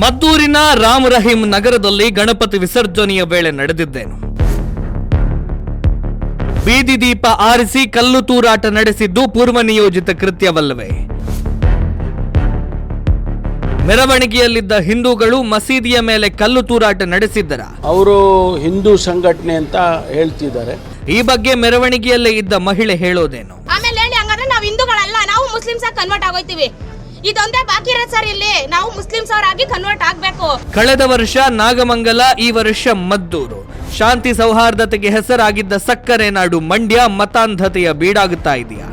ಮದ್ದೂರಿನ ರಾಮ್ ರಹೀಂ ನಗರದಲ್ಲಿ ಗಣಪತಿ ವಿಸರ್ಜನೆಯ ವೇಳೆ ನಡೆದಿದ್ದೇನು ಬೀದಿ ದೀಪ ಆರಿಸಿ ಕಲ್ಲು ತೂರಾಟ ನಡೆಸಿದ್ದು ಪೂರ್ವ ನಿಯೋಜಿತ ಕೃತ್ಯವಲ್ಲವೇ. ಮೆರವಣಿಗೆಯಲ್ಲಿದ್ದ ಹಿಂದೂಗಳು ಮಸೀದಿಯ ಮೇಲೆ ಕಲ್ಲು ತೂರಾಟ ನಡೆಸಿದ್ದರ. ಅವರು ಹಿಂದೂ ಸಂಘಟನೆ ಅಂತ ಹೇಳ್ತಿದ್ದಾರೆ. ಈ ಬಗ್ಗೆ ಮೆರವಣಿಗೆಯಲ್ಲೇ ಇದ್ದ ಮಹಿಳೆ ಹೇಳೋದೇನು? ಆಮೇಲೆ ಹೇಳಿ ಹಂಗಾದ್ರೆ ನಾವು ಹಿಂದೂಗಳಲ್ಲ ನಾವು ಮುಸ್ಲಿಮ್ಸ್ ಆಗಿ ಕನ್ವರ್ಟ್ ಆಗೋಯ್ತೀವಿ. ಇದೊಂದೇ ಬಾಕಿ ಇರೋದು ಸರ್ ಇಲ್ಲಿ. ನಾವು ಮುಸ್ಲಿಮ್ಸ್ ಅವರಾಗಿ ಕನ್ವರ್ಟ್ ಆಗ್ಬೇಕು. ಕಳೆದ ವರ್ಷ ನಾಗಮಂಗಲ, ಈ ವರ್ಷ ಮದ್ದೂರು. ಶಾಂತಿ ಸೌಹಾರ್ದತೆಗೆ ಹೆಸರಾಗಿದ್ದ ಸಕ್ಕರೆ ನಾಡು ಮಂಡ್ಯ ಮತಾಂಧತೆಯ ಬೀಡಾಗುತ್ತಾ ಇದೆಯಾ?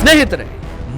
ಸ್ನೇಹಿತರೆ,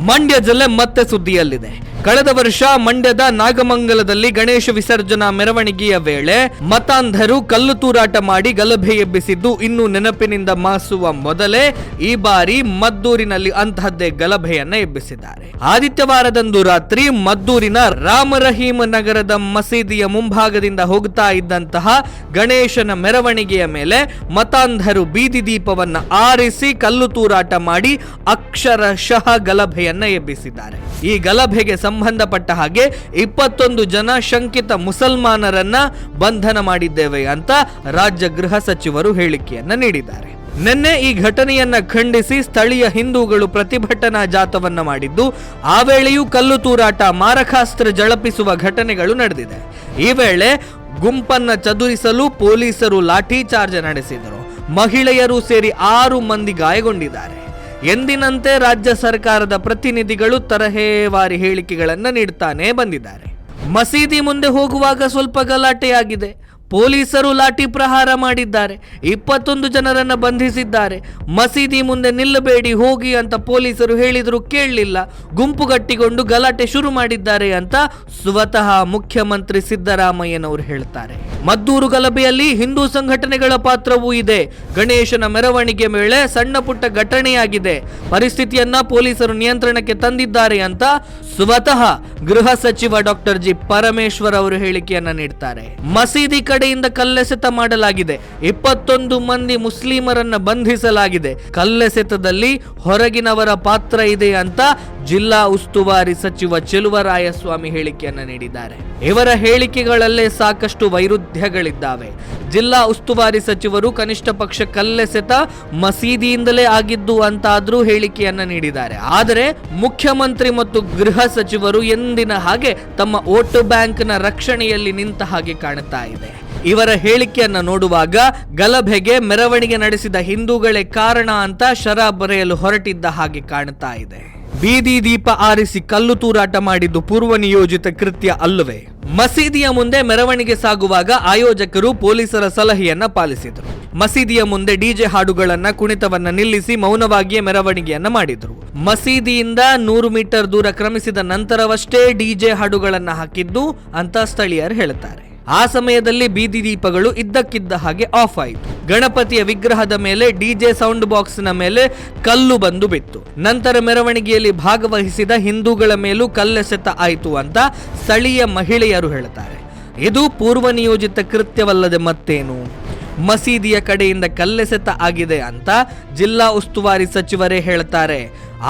ಮಂಡ್ಯ ಜಿಲ್ಲೆ ಮತ್ತೆ ಸುದ್ದಿಯಲ್ಲಿದೆ. ಕಳೆದ ವರ್ಷ ಮಂಡ್ಯದ ನಾಗಮಂಗಲದಲ್ಲಿ ಗಣೇಶ ವಿಸರ್ಜನಾ ಮೆರವಣಿಗೆಯ ವೇಳೆ ಮತಾಂಧರು ಕಲ್ಲು ತೂರಾಟ ಮಾಡಿ ಗಲಭೆ ಎಬ್ಬಿಸಿದ್ದು ಇನ್ನು ನೆನಪಿನಿಂದ ಮಾಸುವ ಮೊದಲೇ ಈ ಬಾರಿ ಮದ್ದೂರಿನಲ್ಲಿ ಅಂತಹದ್ದೇ ಗಲಭೆಯನ್ನ ಎಬ್ಬಿಸಿದ್ದಾರೆ. ಆದಿತ್ಯವಾರದಂದು ರಾತ್ರಿ ಮದ್ದೂರಿನ ರಾಮರಹೀಮ್ ನಗರದ ಮಸೀದಿಯ ಮುಂಭಾಗದಿಂದ ಹೋಗ್ತಾ ಇದ್ದಂತಹ ಗಣೇಶನ ಮೆರವಣಿಗೆಯ ಮೇಲೆ ಮತಾಂಧರು ಬೀದಿ ದೀಪವನ್ನ ಆರಿಸಿ ಕಲ್ಲು ತೂರಾಟ ಮಾಡಿ ಅಕ್ಷರಶಃ ಗಲಭೆಯನ್ನ ಎಬ್ಬಿಸಿದ್ದಾರೆ. ಈ ಗಲಭೆಗೆ ಸಂಬಂಧಪಟ್ಟ ಹಾಗೆ ಇಪ್ಪತ್ತೊಂದು ಜನ ಶಂಕಿತ ಮುಸಲ್ಮಾನರನ್ನ ಬಂಧನ ಮಾಡಿದ್ದೇವೆ ಅಂತ ರಾಜ್ಯ ಗೃಹ ಸಚಿವರು ಹೇಳಿಕೆಯನ್ನ ನೀಡಿದ್ದಾರೆ. ನಿನ್ನೆ ಈ ಘಟನೆಯನ್ನ ಖಂಡಿಸಿ ಸ್ಥಳೀಯ ಹಿಂದೂಗಳು ಪ್ರತಿಭಟನಾ ಜಾಥವನ್ನ ಮಾಡಿದ್ದು, ಆ ವೇಳೆಯೂ ಕಲ್ಲು ತೂರಾಟ, ಮಾರಕಾಸ್ತ್ರ ಜಳಪಿಸುವ ಘಟನೆಗಳು ನಡೆದಿದೆ. ಈ ವೇಳೆ ಗುಂಪನ್ನ ಚದುರಿಸಲು ಪೊಲೀಸರು ಲಾಠಿ ಚಾರ್ಜ್ ನಡೆಸಿದರು. ಮಹಿಳೆಯರು ಸೇರಿ ಆರು ಮಂದಿ ಗಾಯಗೊಂಡಿದ್ದಾರೆ. ಎಂದಿನಂತೆ ರಾಜ್ಯ ಸರ್ಕಾರದ ಪ್ರತಿನಿಧಿಗಳು ತರಹೇವಾರಿ ಹೇಳಿಕೆಗಳನ್ನು ನೀಡುತ್ತಾನೆ ಬಂದಿದ್ದಾರೆ. ಮಸೀದಿ ಮುಂದೆ ಹೋಗುವಾಗ ಸ್ವಲ್ಪ ಗಲಾಟೆಯಾಗಿದೆ. ಪೊಲೀಸರು ಲಾಠಿ ಪ್ರಹಾರ ಮಾಡಿದ್ದಾರೆ. ಇಪ್ಪತ್ತೊಂದು ಜನರನ್ನು ಬಂಧಿಸಿದ್ದಾರೆ. ಮಸೀದಿ ಮುಂದೆ ನಿಲ್ಲಬೇಡಿ, ಹೋಗಿ ಅಂತ ಪೊಲೀಸರು ಹೇಳಿದರೂ ಕೇಳಲಿಲ್ಲ. ಗುಂಪುಗಟ್ಟಿಕೊಂಡು ಗಲಾಟೆ ಶುರು ಮಾಡಿದ್ದಾರೆ ಅಂತ ಸ್ವತಃ ಮುಖ್ಯಮಂತ್ರಿ ಸಿದ್ದರಾಮಯ್ಯನವರು ಹೇಳ್ತಾರೆ. ಮದ್ದೂರು ಗಲಭೆಯಲ್ಲಿ ಹಿಂದೂ ಸಂಘಟನೆಗಳ ಪಾತ್ರವೂ ಇದೆ. ಗಣೇಶನ ಮೆರವಣಿಗೆ ವೇಳೆ ಸಣ್ಣ ಪುಟ್ಟ ಘಟನೆಯಾಗಿದೆ. ಪರಿಸ್ಥಿತಿಯನ್ನ ಪೊಲೀಸರು ನಿಯಂತ್ರಣಕ್ಕೆ ತಂದಿದ್ದಾರೆ ಅಂತ ಸ್ವತಃ ಗೃಹ ಸಚಿವ ಡಾಕ್ಟರ್ ಜಿ ಪರಮೇಶ್ವರ್ ಅವರು ಹೇಳಿಕೆಯನ್ನ ನೀಡ್ತಾರೆ. ಮಸೀದಿ ಕಡೆಯಿಂದ ಕಲ್ಲೆಸೆತ ಮಾಡಲಾಗಿದೆ. ಇಪ್ಪತ್ತೊಂದು ಮಂದಿ ಮುಸ್ಲಿಮರನ್ನ ಬಂಧಿಸಲಾಗಿದೆ. ಕಲ್ಲೆಸೆತದಲ್ಲಿ ಹೊರಗಿನವರ ಪಾತ್ರ ಇದೆ ಅಂತ ಜಿಲ್ಲಾ ಉಸ್ತುವಾರಿ ಸಚಿವ ಚೆಲುವರಾಯಸ್ವಾಮಿ ಹೇಳಿಕೆಯನ್ನು ನೀಡಿದ್ದಾರೆ. ಇವರ ಹೇಳಿಕೆಗಳಲ್ಲೇ ಸಾಕಷ್ಟು ವೈರುಧ್ಯಗಳಿದ್ದಾವೆ. ಜಿಲ್ಲಾ ಉಸ್ತುವಾರಿ ಸಚಿವರು ಕನಿಷ್ಠ ಪಕ್ಷ ಕಲ್ಲೆಸೆತ ಮಸೀದಿಯಿಂದಲೇ ಆಗಿದ್ದು ಅಂತಾದ್ರೂ ಹೇಳಿಕೆಯನ್ನು ನೀಡಿದ್ದಾರೆ. ಆದರೆ ಮುಖ್ಯಮಂತ್ರಿ ಮತ್ತು ಗೃಹ ಸಚಿವರು ಎಂದಿನ ಹಾಗೆ ತಮ್ಮ ಓಟು ಬ್ಯಾಂಕ್ನ ರಕ್ಷಣೆಯಲ್ಲಿ ನಿಂತ ಹಾಗೆ ಕಾಣುತ್ತಾ ಇದೆ. ಇವರ ಹೇಳಿಕೆಯನ್ನು ನೋಡುವಾಗ ಗಲಭೆಗೆ ಮೆರವಣಿಗೆ ನಡೆಸಿದ ಹಿಂದೂಗಳೇ ಕಾರಣ ಅಂತ ಶರಾ ಬರೆಯಲು ಹೊರಟಿದ್ದ ಹಾಗೆ ಕಾಣ್ತಾ ಇದೆ. ಬೀದಿ ದೀಪ ಆರಿಸಿ ಕಲ್ಲು ತೂರಾಟ ಮಾಡಿದ್ದು ಪೂರ್ವ ನಿಯೋಜಿತ ಕೃತ್ಯ ಅಲ್ಲವೇ? ಮಸೀದಿಯ ಮುಂದೆ ಮೆರವಣಿಗೆ ಸಾಗುವಾಗ ಆಯೋಜಕರು ಪೊಲೀಸರ ಸಲಹೆಯನ್ನ ಪಾಲಿಸಿದರು. ಮಸೀದಿಯ ಮುಂದೆ ಡಿಜೆ ಹಾಡುಗಳನ್ನ, ಕುಣಿತವನ್ನ ನಿಲ್ಲಿಸಿ ಮೌನವಾಗಿಯೇ ಮೆರವಣಿಗೆಯನ್ನ ಮಾಡಿದರು. ಮಸೀದಿಯಿಂದ ನೂರು ಮೀಟರ್ ದೂರ ಕ್ರಮಿಸಿದ ನಂತರವಷ್ಟೇ ಡಿಜೆ ಹಾಡುಗಳನ್ನ ಹಾಕಿದ್ದು ಅಂತ ಸ್ಥಳೀಯರು ಹೇಳುತ್ತಾರೆ ಆ ಸಮಯದಲ್ಲಿ ಬೀದಿ ದೀಪಗಳು ಇದ್ದಕ್ಕಿದ್ದ ಹಾಗೆ ಆಫ್ ಆಯಿತು. ಗಣಪತಿಯ ವಿಗ್ರಹದ ಮೇಲೆ ಡಿಜೆ ಸೌಂಡ್ ಬಾಕ್ಸ್ನ ಮೇಲೆ ಕಲ್ಲು ಬಂದು ಬಿತ್ತು. ನಂತರ ಮೆರವಣಿಗೆಯಲ್ಲಿ ಭಾಗವಹಿಸಿದ ಹಿಂದೂಗಳ ಮೇಲೂ ಕಲ್ಲೆಸೆತ ಆಯಿತು ಅಂತ ಸ್ಥಳೀಯ ಮಹಿಳೆಯರು ಹೇಳ್ತಾರೆ ಇದು ಪೂರ್ವ ನಿಯೋಜಿತ ಕೃತ್ಯವಲ್ಲದೆ ಮತ್ತೇನು? ಮಸೀದಿಯ ಕಡೆಯಿಂದ ಕಲ್ಲೆಸೆತ ಆಗಿದೆ ಅಂತ ಜಿಲ್ಲಾ ಉಸ್ತುವಾರಿ ಸಚಿವರೇ ಹೇಳ್ತಾರೆ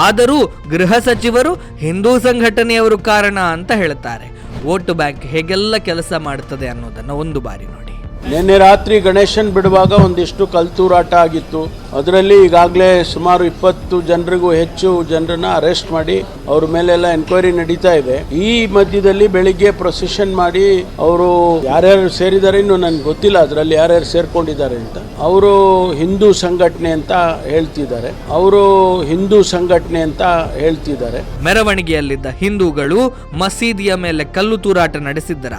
ಆದರೂ ಗೃಹ ಸಚಿವರು ಹಿಂದೂ ಸಂಘಟನೆಯವರು ಕಾರಣ ಅಂತ ಹೇಳ್ತಾರೆ ವೋಟ್ ಬ್ಯಾಂಕ್ ಹೇಗೆಲ್ಲ ಕೆಲಸ ಮಾಡ್ತದೆ ಅನ್ನೋದನ್ನು ಒಂದು ಬಾರಿ ನೋಡಿ. ನಿನ್ನೆ ರಾತ್ರಿ ಗಣೇಶನ್ ಬಿಡುವಾಗ ಒಂದಿಷ್ಟು ಕಲ್ತೂರಾಟ ಆಗಿತ್ತು. ಅದರಲ್ಲಿ ಈಗಾಗಲೇ ಸುಮಾರು ಇಪ್ಪತ್ತು ಜನರಿಗೂ ಹೆಚ್ಚು ಜನರನ್ನ ಅರೆಸ್ಟ್ ಮಾಡಿ ಅವ್ರ ಮೇಲೆಲ್ಲ ಎನ್ಕ್ವೈರಿ ನಡೀತಾ ಇದೆ. ಈ ಮಧ್ಯದಲ್ಲಿ ಬೆಳಿಗ್ಗೆ ಪ್ರೊಸೆಷನ್ ಮಾಡಿ ಅವರು ಯಾರ್ಯಾರು ಸೇರಿದ್ದಾರೆ ಇನ್ನು ನನ್ಗೆ ಗೊತ್ತಿಲ್ಲ ಅದರಲ್ಲಿ ಯಾರ್ಯಾರು ಸೇರ್ಕೊಂಡಿದ್ದಾರೆ ಅಂತ. ಅವರು ಹಿಂದೂ ಸಂಘಟನೆ ಅಂತ ಹೇಳ್ತಿದ್ದಾರೆ. ಅವರು ಹಿಂದೂ ಸಂಘಟನೆ ಅಂತ ಹೇಳ್ತಿದ್ದಾರೆ. ಮೆರವಣಿಗೆಯಲ್ಲಿದ್ದ ಹಿಂದೂಗಳು ಮಸೀದಿಯ ಮೇಲೆ ಕಲ್ಲು ತೂರಾಟ ನಡೆಸಿದ್ದರ?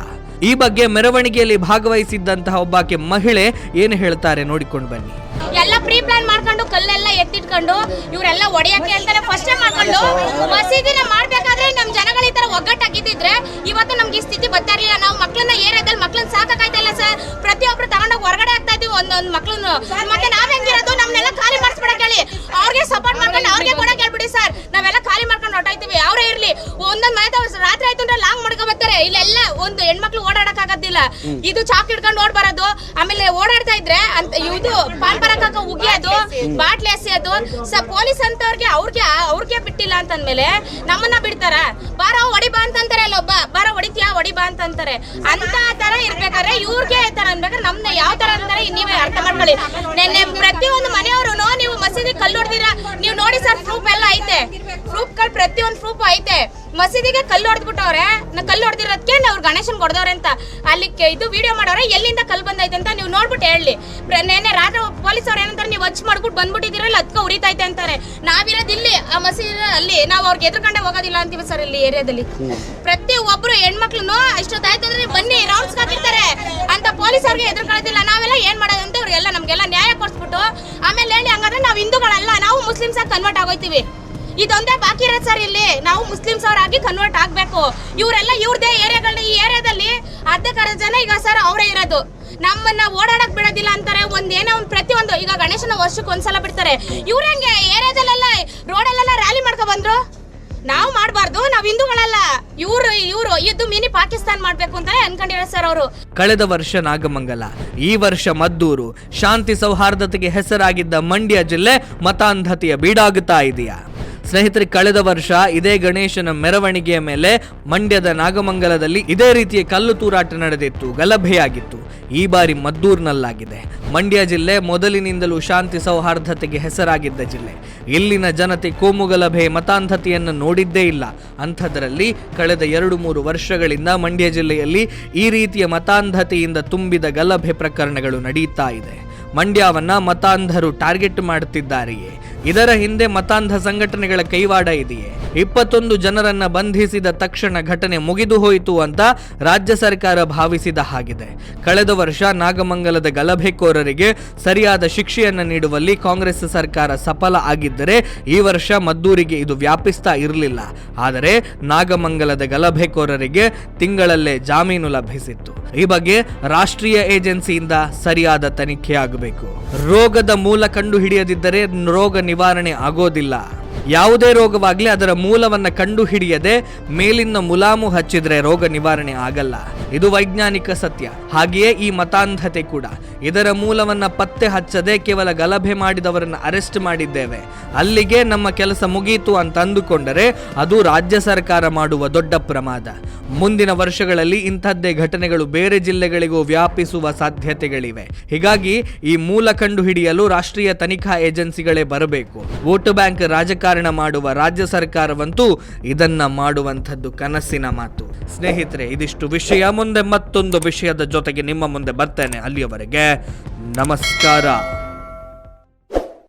ಈ ಬಗ್ಗೆ ಮೆರವಣಿಗೆಯಲ್ಲಿ ಭಾಗವಹಿಸಿದ್ದಂತಹ ಒಬ್ಬಾಕೆ ಮಹಿಳೆ ಏನು ಹೇಳ್ತಾರೆ ನೋಡಿಕೊಂಡು ಬನ್ನಿ. ಎಲ್ಲ ಪ್ರೀ ಪ್ಲಾನ್ ಮಾಡ್ಕೊಂಡು ಕಲ್ಲೆಲ್ಲ ಎತ್ತಿಟ್ಕೊಂಡು ಇವರೆಲ್ಲ ಒಡೆಯಕ್ಕೆ ಅಂತಾನೆ ಫಸ್ಟ್ ಮಾಡ್ಕೊಂಡು ಮಸೀದಿನ ಮಾಡ್ಬೇಕಾದ್ರೆ ನಮ್ ಜನಗಳ ಈ ತರ ಒಗ್ಗಟ್ಟಾಗಿದ್ದಿದ್ರೆ ಇವತ್ತು ನಮ್ಗೆ ಈ ಸ್ಥಿತಿ ಬರ್ತಾ ಇರ್ಲಿಲ್ಲ. ನಾವು ಮಕ್ಕಳನ್ನ ಏರಿಯಾದಲ್ಲಿ ಮಕ್ಕಳನ್ನ ಸಾಕಾಯ್ತಾ ಇಲ್ಲ ಸರ್. ಪ್ರತಿಯೊಬ್ರು ತಗೊಂಡೋಗಿ ಹೊರಗಡೆ ಆಗ್ತಾ ಇದೀವಿ ಒಂದೊಂದು ಮಕ್ಕಳನ್ನು ಮತ್ತೆ ನಾವ್ ಹೆಂಗಿರೋದು? ನಮ್ನೆಲ್ಲ ಖಾಲಿ ಮಾಡಿಸ್ಬಿಡಕ್ಕೆ ಹೇಳಿ. ಅವ್ರಿಗೆ ಸಪೋರ್ಟ್ ಮಾಡ್ಕೊಂಡು ಅವ್ರಿಗೆ ಕೊಡಕ್ ಹೇಳ್ಬಿಡಿ ಸರ್ ನಾವೆಲ್ಲ ಖಾಲಿ ಮಾಡ್ಕೊಂಡು ಹೊಟ್ಟೋಯ್ತೀವಿ ಅವರೇ ಇರ್ಲಿ ಒಂದೊಂದ್ ಮನೆ ರಾತ್ರಿ ಆಯ್ತು ಅಂದ್ರೆ ಲಾಂಗ್ ಮಾಡ್ಕೊ ಬರ್ತಾರೆ ಇಲ್ಲೆಲ್ಲ ಒಂದು ಹೆಣ್ಮಕ್ಳು ಓಡಾಡಕ್ ಆಗೋದಿಲ್ಲ ಇದು ಚಾಕ್ ಹಿಡ್ಕೊಂಡು ಓಡ್ ಬರೋದು ಆಮೇಲೆ ಓಡಾಡ್ತಾ ಇದ್ರೆ ಅಂತ ಇದು ಪಾನ್ ಪರಾಕ ಉಗಿಯೋದು, ಬಾಟ್ಲಿ ಎಸೆಯೋದು, ಸ ಪೊಲೀಸ್ ಅಂತವ್ರಿಗೆ ಅವ್ರಿಗೆ ಅವ್ರಿಗೆ ಬಿಟ್ಟಿಲ್ಲ ಅಂತಂದ್ಮೇಲೆ ನಮ್ಮನ್ನ ಬಿಡ್ತಾರ. ಬಾರ, ಹೊಡಿ ಬಾ ಅಂತಂತಾರೆ ಅಲ್ಲೊಬ್ಬ ಬಾರ, ಹೊಡಿತೀಯಾ, ಹೊಡಿ ಬಾ ಅಂತಂತಾರೆ. ಅಂತ ತರ ಇರ್ಬೇಕಾದ್ರೆ ಇವ್ರಿಗೆ ತರ ಅನ್ಬೇಕಾದ್ರೆ ನಮ್ನ ಯಾವ ತರ ಅಂತಾರೆ ನೀವೇ ಅರ್ಥ ಮಾಡ್ಕೊಳ್ಳಿ. ನೆನ್ನೆ ಪ್ರತಿಯೊಂದು ಮನೆಯವರು ನೀವು ಮಸೀದಿ ಕಲ್ಲು ಹೊಡ್ದಿರ, ನೀವು ನೋಡಿ ಸರ್ ಪ್ರೂಫ್ ಎಲ್ಲ ಐತೆ. ಪ್ರೂಫ್ಗಳು ಪ್ರತಿಯೊಂದು ಪ್ರೂಫ್ ಐತೆ. ಮಸೀದಿಗೆ ಕಲ್ಲು ಹೊಡೆದ್ಬಿಟ್ಟವ್ರೆ, ನಾ ಕಲ್ಲು ಹೊಡೆದಿರೋದಕ್ಕೆ ಅವ್ರು ಗಣೇಶನ್ ಕೊಡ್ದವ್ರೆ ಅಂತ. ಅಲ್ಲಿ ಇದು ವಿಡಿಯೋ ಮಾಡೋರೆ, ಎಲ್ಲಿಂದ ಕಲ್ಲು ಬಂದೈತೆ ಅಂತ ನೀವು ನೋಡ್ಬಿಟ್ಟು ಹೇಳಿ. ನೆನ್ನೆ ರಾತ್ರಿ ಪೊಲೀಸ್ ಅವ್ರು ಏನಂತಾರೆ, ನೀವು ಹಚ್ ಮಾಡ್ಬಿಟ್ಟು ಬಂದ್ಬಿಟ್ಟಿದ್ದೀರಲ್ಲ ಅದಕ್ಕೆ ಉರಿತೈತೆ ಅಂತಾರೆ. ನಾವಿರೋದು ಇಲ್ಲಿ, ಆ ಮಸೀದಿ ಅಲ್ಲಿ ನಾವು ಅವ್ರಿಗೆ ಎದುರ್ಕೊಂಡೆ ಹೋಗೋದಿಲ್ಲ ಅಂತೀವಿ ಸರ್ ಇಲ್ಲಿ ಏರಿಯಾದಲ್ಲಿ. ಪ್ರತಿ ಒಬ್ರು ಹೆಣ್ಮಕ್ಳು ಇಷ್ಟೊತ್ತಾಯ್ತು ಅಂದ್ರೆ ಬನ್ನಿ ರೌಂಡ್ಸ್ ಹಾಕಿರ್ತಾರೆ. ಅಂತ ಪೊಲೀಸ್ ಅವ್ರಿಗೆ ಎದುರ್ಕೊಳ್ಳೋದಿಲ್ಲ, ನಾವೆಲ್ಲ ಏನ್ ಮಾಡೋದು ಅಂತ ಅವ್ರಿಗೆಲ್ಲ ನಮ್ಗೆಲ್ಲ ನ್ಯಾಯ ಕೊಡ್ಸ್ಬಿಟ್ಟು, ಆಮೇಲೆ ಹೇಳಿ ಹಂಗಾದ್ರೆ ನಾವು ಹಿಂದೂಗಳಲ್ಲ, ನಾವು ಮುಸ್ಲಿಮ್ಸ್ ಕನ್ವರ್ಟ್ ಆಗೋಯ್ತೀವಿ. ಇದೊಂದೇ ಬಾಕಿ ಇರೋದು ಸರ್ ಇಲ್ಲಿ. ನಾವು ಮುಸ್ಲಿಮ್ಸ್ ಅವರಾಗಿ ಕನ್ವರ್ಟ್ ಆಗ್ಬೇಕು. ಇವರೆಲ್ಲ ಇವ್ರದೇ ಏರಿಯಾಗಳನ್ನ ಈ ಏರಿಯಾದಲ್ಲಿ ಅರ್ಧಕ್ಕರ ಜನ ಈಗ ಸರ್ ಅವರೇ ಇರೋದು. ನಮ್ಮನ್ನ ಓಡಾಡಕ್ ಬಿಡೋದಿಲ್ಲ ಅಂತಾರೆ. ಒಂದ್ ಏನೋ ಒಂದ್ ಪ್ರತಿಯೊಂದು ಈಗ ಗಣೇಶನ ವರ್ಷಕ್ಕೆ ಒಂದ್ಸಲ ಬಿಡ್ತಾರೆ. ಇವ್ರ ಹೆಂಗೆ ಏರಿಯಾದಲ್ಲೆಲ್ಲ ರೋಡಲ್ಲೆಲ್ಲ ರ್ಯಾಲಿ ಮಾಡ್ಕೊ ಬಂದ್ರು? ನಾವು ಮಾಡಬಾರ್ದು, ನಾವು ಹಿಂದೂಗಳಲ್ಲ. ಇವರು ಇವರು ಇದು ಮಿನಿ ಪಾಕಿಸ್ತಾನ ಮಾಡ್ಬೇಕು ಅಂತಾನೆ ಅನ್ಕೊಂಡಿರೋ ಸರ್ ಅವರು. ಕಳೆದ ವರ್ಷ ನಾಗಮಂಗಲ, ಈ ವರ್ಷ ಮದ್ದೂರು. ಶಾಂತಿ ಸೌಹಾರ್ದತೆಗೆ ಹೆಸರಾಗಿದ್ದ ಮಂಡ್ಯ ಜಿಲ್ಲೆ ಮತಾಂಧತೆಯ ಬೀಡಾಗುತ್ತಾ ಇದೆಯಾ? ಸ್ನೇಹಿತರೆ, ಕಳೆದ ವರ್ಷ ಇದೇ ಗಣೇಶನ ಮೆರವಣಿಗೆಯ ಮೇಲೆ ಮಂಡ್ಯದ ನಾಗಮಂಗಲದಲ್ಲಿ ಇದೇ ರೀತಿಯ ಕಲ್ಲು ತೂರಾಟ ನಡೆದಿತ್ತು, ಗಲಭೆಯಾಗಿತ್ತು. ಈ ಬಾರಿ ಮದ್ದೂರ್ನಲ್ಲಾಗಿದೆ. ಮಂಡ್ಯ ಜಿಲ್ಲೆ ಮೊದಲಿನಿಂದಲೂ ಶಾಂತಿ ಸೌಹಾರ್ದತೆಗೆ ಹೆಸರಾಗಿದ್ದ ಜಿಲ್ಲೆ. ಇಲ್ಲಿನ ಜನತೆ ಕೋಮುಗಲಭೆ ಮತಾಂಧತೆಯನ್ನು ನೋಡಿದ್ದೇ ಇಲ್ಲ. ಅಂಥದ್ರಲ್ಲಿ ಕಳೆದ ಎರಡು ಮೂರು ವರ್ಷಗಳಿಂದ ಮಂಡ್ಯ ಜಿಲ್ಲೆಯಲ್ಲಿ ಈ ರೀತಿಯ ಮತಾಂಧತೆಯಿಂದ ತುಂಬಿದ ಗಲಭೆ ಪ್ರಕರಣಗಳು ನಡೆಯುತ್ತಾ ಇದೆ. ಮಂಡ್ಯವನ್ನ ಮತಾಂಧರು ಟಾರ್ಗೆಟ್ ಮಾಡುತ್ತಿದ್ದಾರೆಯೇ? ಇದರ ಹಿಂದೆ ಮತಾಂಧ ಸಂಘಟನೆಗಳ ಕೈವಾಡ ಇದೆಯೇ? ಇಪ್ಪತ್ತೊಂದು ಜನರನ್ನ ಬಂಧಿಸಿದ ತಕ್ಷಣ ಘಟನೆ ಮುಗಿದು ಹೋಯಿತು ಅಂತ ರಾಜ್ಯ ಸರ್ಕಾರ ಭಾವಿಸಿದ ಹಾಗಿದೆ. ಕಳೆದ ವರ್ಷ ನಾಗಮಂಗಲದ ಗಲಭೆಕೋರರಿಗೆ ಸರಿಯಾದ ಶಿಕ್ಷೆಯನ್ನು ನೀಡುವಲ್ಲಿ ಕಾಂಗ್ರೆಸ್ ಸರ್ಕಾರ ಸಫಲ ಆಗಿದ್ದರೆ ಈ ವರ್ಷ ಮದ್ದೂರಿಗೆ ಇದು ವ್ಯಾಪಿಸ್ತಾ ಇರಲಿಲ್ಲ. ಆದರೆ ನಾಗಮಂಗಲದ ಗಲಭೆಕೋರರಿಗೆ ತಿಂಗಳಲ್ಲೇ ಜಾಮೀನು ಲಭಿಸಿತ್ತು. ಈ ಬಗ್ಗೆ ರಾಷ್ಟ್ರೀಯ ಏಜೆನ್ಸಿಯಿಂದ ಸರಿಯಾದ ತನಿಖೆ ಆಗಬೇಕು ರೋಗದ ಮೂಲ ಕಂಡು ಹಿಡಿಯದಿದ್ದರೆ ರೋಗ ನಿವಾರಣೆ ಆಗೋದಿಲ್ಲ. ಯಾವುದೇ ರೋಗವಾಗಲಿ ಅದರ ಮೂಲವನ್ನ ಕಂಡು ಹಿಡಿಯದೆ ಮೇಲಿನ ಮುಲಾಮು ಹಚ್ಚಿದ್ರೆ ರೋಗ ನಿವಾರಣೆ ಆಗಲ್ಲ. ಇದು ವೈಜ್ಞಾನಿಕ ಸತ್ಯ. ಹಾಗೆಯೇ ಈ ಮತಾಂಧತೆ ಕೂಡ. ಇದರ ಮೂಲವನ್ನ ಪತ್ತೆ ಹಚ್ಚದೆ ಕೇವಲ ಗಲಭೆ ಮಾಡಿದವರನ್ನ ಅರೆಸ್ಟ್ ಮಾಡಿದ್ದೇವೆ. ಅಲ್ಲಿಗೆ ನಮ್ಮ ಕೆಲಸ ಮುಗಿಯಿತು ಅಂತ ಅಂದುಕೊಂಡರೆ ಅದು ರಾಜ್ಯ ಸರ್ಕಾರ ಮಾಡುವ ದೊಡ್ಡ ಪ್ರಮಾದ. ಮುಂದಿನ ವರ್ಷಗಳಲ್ಲಿ ಇಂಥದ್ದೇ ಘಟನೆಗಳು ಬೇರೆ ಜಿಲ್ಲೆಗಳಿಗೂ ವ್ಯಾಪಿಸುವ ಸಾಧ್ಯತೆಗಳಿವೆ. ಹೀಗಾಗಿ ಈ ಮೂಲ ಕಂಡು ಹಿಡಿಯಲು ರಾಷ್ಟ್ರೀಯ ತನಿಖಾ ಏಜೆನ್ಸಿಗಳೇ ಬರಬೇಕು. ವೋಟ್ ಬ್ಯಾಂಕ್ ರಾಜಕಾರಣ ಮಾಡುವ ರಾಜ್ಯ ಸರ್ಕಾರವಂತೂ ಇದನ್ನ ಮಾಡುವಂಥದ್ದು ಕನಸಿನ ಮಾತು. ಸ್ನೇಹಿತರೆ, ಇದಿಷ್ಟು ವಿಷಯ. ಮುಂದೆ ಮತ್ತೊಂದು ವಿಷಯದ ಜೊತೆಗೆ ನಿಮ್ಮ ಮುಂದೆ ಬರ್ತೇನೆ ಅಲ್ಲಿಯವರೆಗೆ. ನಮಸ್ಕಾರ.